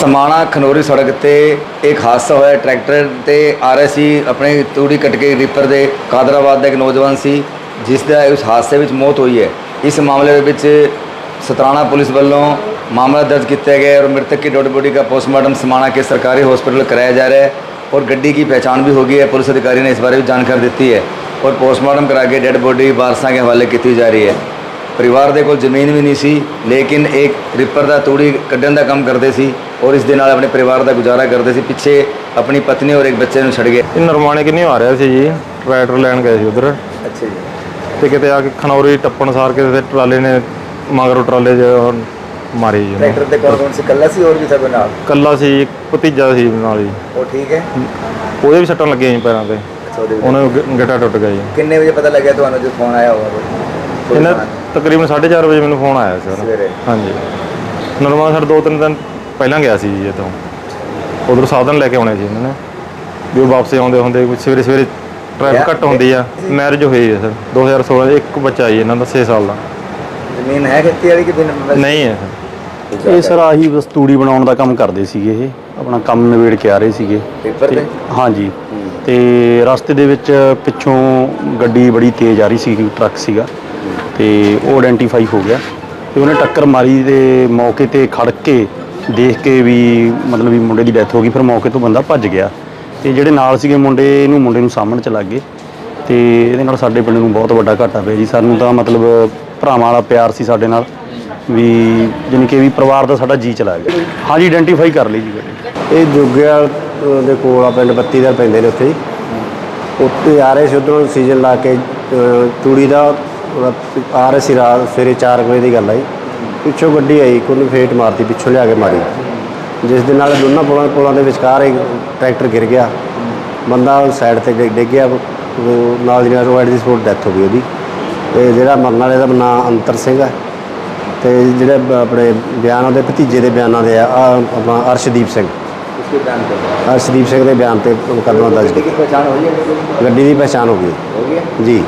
ਸਮਾਣਾ ਖਨੋਰੀ ਸੜਕ ਤੇ ਇੱਕ ਹਾਦਸਾ ਹੋਇਆ। ਟਰੈਕਟਰ ਤੇ ਆਰਐਸੀ ਆਪਣੇ ਤੂੜੀ ਕੱਟ ਕੇ ਰੀਪਰ ਦੇ ਕਾਦਰਾਬਾਦ ਦਾ ਇੱਕ ਨੌਜਵਾਨ ਸੀ, ਜਿਸ ਦਾ ਉਸ ਹਾਦਸੇ ਵਿੱਚ ਮੌਤ ਹੋਈ ਹੈ। ਇਸ ਮਾਮਲੇ ਦੇ ਵਿੱਚ ਸਤਰਾਣਾ ਪੁਲਿਸ ਵੱਲੋਂ ਮਾਮਲਾ ਦਰਜ ਕੀਤਾ ਗਿਆ ਔਰ ਮ੍ਰਿਤਕ ਦੀ ਡੈਡ ਬੋਡੀ ਦਾ ਪੋਸਟਮਾਰਟਮ ਸਮਾਣਾ ਕੇ ਸਰਕਾਰੀ ਹਸਪੀਟਲ ਕਰਾਇਆ ਜਾ ਰਿਹਾ ਹੈ ਔਰ ਗੱਡੀ ਦੀ ਪਛਾਣ ਵੀ ਹੋ ਗਈ ਹੈ। ਪੁਲਿਸ ਅਧਿਕਾਰੀ ਨੇ ਇਸ ਬਾਰੇ ਵੀ ਜਾਣਕਾਰੀ ਦਿੱਤੀ ਹੈ ਔਰ ਪੋਸਟਮਾਰਟਮ ਕਰਾ ਕੇ ਡੈਡ ਬੋਡੀ ਵਾਰਸਾਂ ਦੇ ਹਵਾਲੇ ਕੀਤੀ ਜਾ ਰਹੀ ਹੈ। ਪਰਿਵਾਰ ਦੇ ਕੋਲ ਜ਼ਮੀਨ ਵੀ ਨਹੀਂ ਸੀ, ਲੇਕਿਨ ਇੱਕ ਰਿਪਰ ਦਾ ਤੂੜੀ ਕੱਢਣ ਦਾ ਕੰਮ ਕਰਦੇ ਸੀ। ਔਰ ਇਸ ਦੇ ਨਾਲ ਆਪਣੇ ਪਰਿਵਾਰ ਦਾ ਗੁਜ਼ਾਰਾ ਕਰਦੇ ਸੀ ਪਿੱਛੇ ਆਪਣੀ ਪਤਨੀ ਔਰ ਇੱਕ ਬੱਚੇ ਨੂੰ ਛੱਡ ਗਏ। ਇਹ ਨਰਮਾਣੇ ਕਿੰਨੀ ਆ ਰਿਹਾ ਸੀ ਜੀ? ਟਰੈਕਟਰ ਲੈਣ ਗਏ ਸੀ ਉਧਰ। ਅੱਛਾ ਜੀ। ਤੇ ਕਿਤੇ ਆ ਕੇ ਖਨੌਰੀ ਟੱਪਣ ਸਾਰ ਕੇ ਤੇ ਟਰਾਲੇ ਨੇ ਮਗਰੋਂ ਟਰਾਲੇ 'ਚ ਮਾਰੀ ਜੀ। ਟਰੈਕਟਰ ਤੇ ਕੌਣ ਕੌਣ ਸੀ? ਕੱਲਾ ਸੀ ਹੋਰ ਵੀ ਸਭ ਨਾਲ? ਕੱਲਾ ਸੀ ਇੱਕ ਭਤੀਜਾ ਸੀ ਨਾਲ ਜੀ ਉਹ ਠੀਕ ਹੈ? ਉਹਦੇ ਵੀ ਸੱਟਾਂ ਲੱਗੀਆਂ ਜੀ ਪੈਰਾਂ ਤੇ। ਉਹਨੇ ਗਿੱਟਾ ਟੁੱਟ ਗਿਆ ਜੀ। ਕਿੰਨੇ ਵਜੇ ਪਤਾ ਲੱਗਿਆ ਤੁਹਾਨੂੰ ਜਦੋਂ ਫੋਨ ਆਇਆ ਹੋਗਾ ਇਹਨਾਂ ਤਕਰੀਬਨ 4:30 ਵਜੇ ਮੈਨੂੰ ਫੋਨ ਆਇਆ ਸਰ ਹਾਂਜੀ। ਨਰਮਾ ਸਰ ਦੋ ਤਿੰਨ ਦਿਨ ਪਹਿਲਾਂ ਗਿਆ ਸੀ ਜੀ ਇੱਥੋਂ। ਉਧਰ ਸਾਧਨ ਲੈ ਕੇ ਆਉਣੇ ਸੀ ਇਹਨਾਂ ਨੇ। ਵੀ ਉਹ ਵਾਪਸ ਆਉਂਦੇ ਹੁੰਦੇ ਕੁਛ ਸਵੇਰੇ ਸਵੇਰੇ ਟ੍ਰੈਫਿਕ ਘੱਟ ਹੁੰਦੀ ਆ। ਮੈਰਿਜ ਹੋਈ ਹੈ ਸਰ। 2016 ਚ ਇੱਕ ਬੱਚਾ ਜੀ ਇਹਨਾਂ ਦਾ 6 ਸਾਲ ਦਾ। ਜ਼ਮੀਨ ਹੈ ਖੇਤੀ ਵਾਲੀ ਕਿ ਬਿਨ ਨਹੀਂ ਹੈ ਸਰ। ਇਹ ਸਰ ਆਹੀ ਬਸ ਤੂੜੀ ਬਣਾਉਣ ਦਾ ਕੰਮ ਕਰਦੇ ਸੀਗੇ ਇਹ। ਆਪਣਾ ਕੰਮ ਨਿਬੇੜ ਕੇ ਆ ਰਹੇ ਸੀਗੇ। ਪੇਪਰ ਤੇ? ਤੇ- ਹਾਂਜੀ। ਤੇ ਰਸਤੇ ਦੇ ਵਿੱਚ ਪਿੱਛੋਂ ਗੱਡੀ ਬੜੀ ਤੇਜ਼ ਆ ਰਹੀ ਸੀ ਟਰੱਕ ਸੀਗਾ। ਤੇ ਉਹ ਆਇਡੈਂਟੀਫਾਈ ਹੋ ਗਿਆ। ਤੇ ਉਹਨੇ ਟੱਕਰ ਮਾਰੀ ਤੇ ਮੌਕੇ ਤੇ ਖੜ ਕੇ ਦੇਖ ਕੇ ਵੀ ਮਤਲਬ ਵੀ ਮੁੰਡੇ ਦੀ ਡੈਥ ਹੋ ਗਈ ਫਿਰ ਮੌਕੇ ਤੋਂ ਬੰਦਾ ਭੱਜ ਗਿਆ। ਤੇ ਜਿਹੜੇ ਨਾਲ ਸੀਗੇ ਮੁੰਡੇ ਇਹਨੂੰ ਮੁੰਡੇ ਨੂੰ ਸਾਹਮਣੇ ਚ ਲੱਗ ਗਏ। ਤੇ ਇਹਦੇ ਨਾਲ ਸਾਡੇ ਪਿੰਡ ਨੂੰ ਬਹੁਤ ਵੱਡਾ ਘਾਟਾ ਪਿਆ ਜੀ। ਸਾਨੂੰ ਤਾਂ ਮਤਲਬ ਭਰਾਵਾਂ ਵਾਲਾ ਪਿਆਰ ਸੀ ਸਾਡੇ ਨਾਲ ਵੀ ਜਾਣੀ ਕਿ ਵੀ ਪਰਿਵਾਰ ਦਾ ਸਾਡਾ ਜੀ ਚਲਾ ਗਿਆ। ਹਾਂਜੀ ਆਇਡੈਂਟੀਫਾਈ ਕਰ ਲਈ ਜੀ ਗੱਡੀ ਇਹ ਜੁਗਿਆਲ ਦੇ ਕੋਲ ਆ ਪਿੰਡ 32 ਦਰ ਪੈਂਦੇ ਨੇ ਉੱਥੇ ਹੀ। ਉੱਥੇ ਆ ਰਹੇ ਸੀ ਉਧਰੋਂ ਸੀਜ਼ਨ ਲਾ ਕੇ ਅ, ਤੂੜੀ ਦਾ ਆ ਰਹੇ ਸੀ ਰਾਤ ਸਵੇਰੇ 4 ਵਜੇ ਦੀ ਗੱਲ ਆਈ ਪਿੱਛੋਂ ਗੱਡੀ ਆਈ ਕੋਲ ਫੇਟ ਮਾਰਤੀ ਪਿੱਛੋਂ ਲਿਆ ਕੇ ਮਾਰੀ। ਜਿਸ ਦੇ ਨਾਲ ਦੋਨਾਂ ਪੁਲਾਂ ਪੁਲਾਂ ਦੇ ਵਿਚਕਾਰ ਇੱਕ ਟਰੈਕਟਰ ਗਿਰ ਗਿਆ। ਬੰਦਾ ਸਾਈਡ ਤੇ ਡਿੱਗ- ਡਿੱਗ ਗਿਆ ਉਹ ਨਾਲ ਦੀ ਨਾਲ ਰੋਡ ਦੀ ਸਪੋਰਟ ਡੈਥ ਹੋ ਗਈ ਉਹਦੀ। ਤੇ ਜਿਹੜਾ ਮਰਨ ਵਾਲੇ ਦਾ ਨਾਮ ਅੰਤਰ ਸਿੰਘ ਹੈ। ਤੇ ਜਿਹੜੇ ਬ- ਆਪਣੇ ਬਿਆਨ ਉਹਦੇ ਭਤੀਜੇ ਦੇ ਬਿਆਨਾਂ ਦੇ ਆ ਆਹ ਆਪਣਾ ਅਰਸ਼ਦੀਪ ਸਿੰਘ। ਅਰਸ਼ਦੀਪ ਸਿੰਘ ਦੇ ਬਿਆਨ ਤੇ ਮੁਕੱਦਮਾ ਦਰਜ ਗੱਡੀ ਦੀ ਪਛਾਣ ਹੈ? ਗੱਡੀ ਦੀ ਪਛਾਣ ਹੋ ਗਈ? ਜੀ।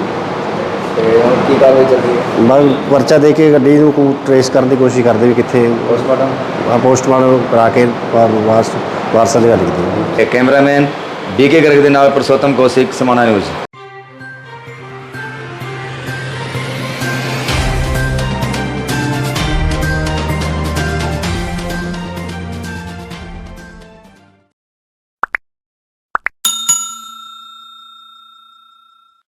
ਤੇ ਕੀ ਕਾਰਵਾਈ ਪਰਚਾ ਦੇ ਕੇ ਗੱਡੀ ਨੂੰ ਕੋ ਟਰੇਸ ਕਰਨ ਦੀ ਕੋਸ਼ਿਸ਼ ਕਰਦੇ ਵੀ ਕਿੱਥੇ ਪੋਸਟਮਾਰਟਮ ਆ ਪੋਸਟਮਾਰਟਮ ਕਰਾ ਕੇ ਵਾਰ- ਵਾਰਸ ਵਾਰਸਾਂ ਦੇ ਹੱਲ ਕੀਤੀ ਕੈਮਰਾਮੈਨ ਬੀਕੇ ਗਰਗ ਦੇ ਨਾਲ ਪਰਸੋਤਮ ਕੌਸ਼ਿਕ ਸਮਾਣਾ ਨਿਊਜ਼।